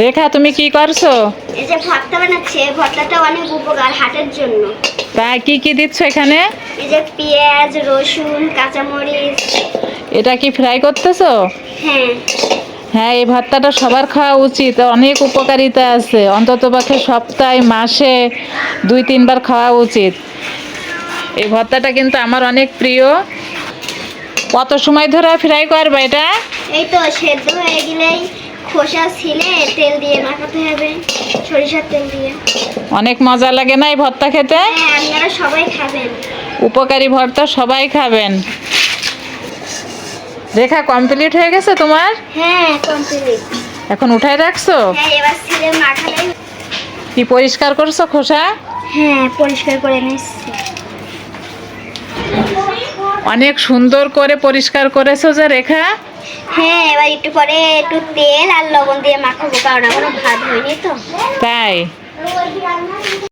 রেখা তুমি কি করছ? এই যে ভর্তা বানাচ্ছে ভর্তাটা অনেক উপকার হাটের জন্য। তা কি কি দিচ্ছ এখানে? এই যে পেঁয়াজ রসুন কাঁচামরিচ। এটা কি ফ্রাই করতেছো? হ্যাঁ। হ্যাঁ এই ভর্তাটা সবার খাওয়া উচিত। অনেক উপকারিতা আছে। অন্তত পক্ষে সপ্তাহে মাসে দুই তিনবার খাওয়া উচিত। এই ভর্তাটা কিন্তু আমার অনেক প্রিয়। কত সময় ধরে ফ্রাই করবে এটা? এই তো সেদ্ধ হয়ে গেলেই খোসা ছিলে তেল দিয়ে মাখাতে হবে সরিষার তেল দিয়ে। অনেক মজা লাগে না এই ভর্তা খেতে? হ্যাঁ আপনারা সবাই খাবেন। উপকারী ভর্তা সবাই খাবেন। রেখা কমপ্লিট হয়ে গেছে তোমার? হ্যাঁ কমপ্লিট এখন উঠাই রাখছো? হ্যাঁ এবার ছিলে মাখালেই কি পরিষ্কার করছ খোসা? হ্যাঁ পরিষ্কার করে নিচ্ছি অনেক সুন্দর করে পরিষ্কার করেছ যে রেখা। হ্যাঁ এবার একটু পরে একটু তেল আর লবণ দিয়ে মাখাবো, কারণ এখনও ভাত হয়নি তো। তাই?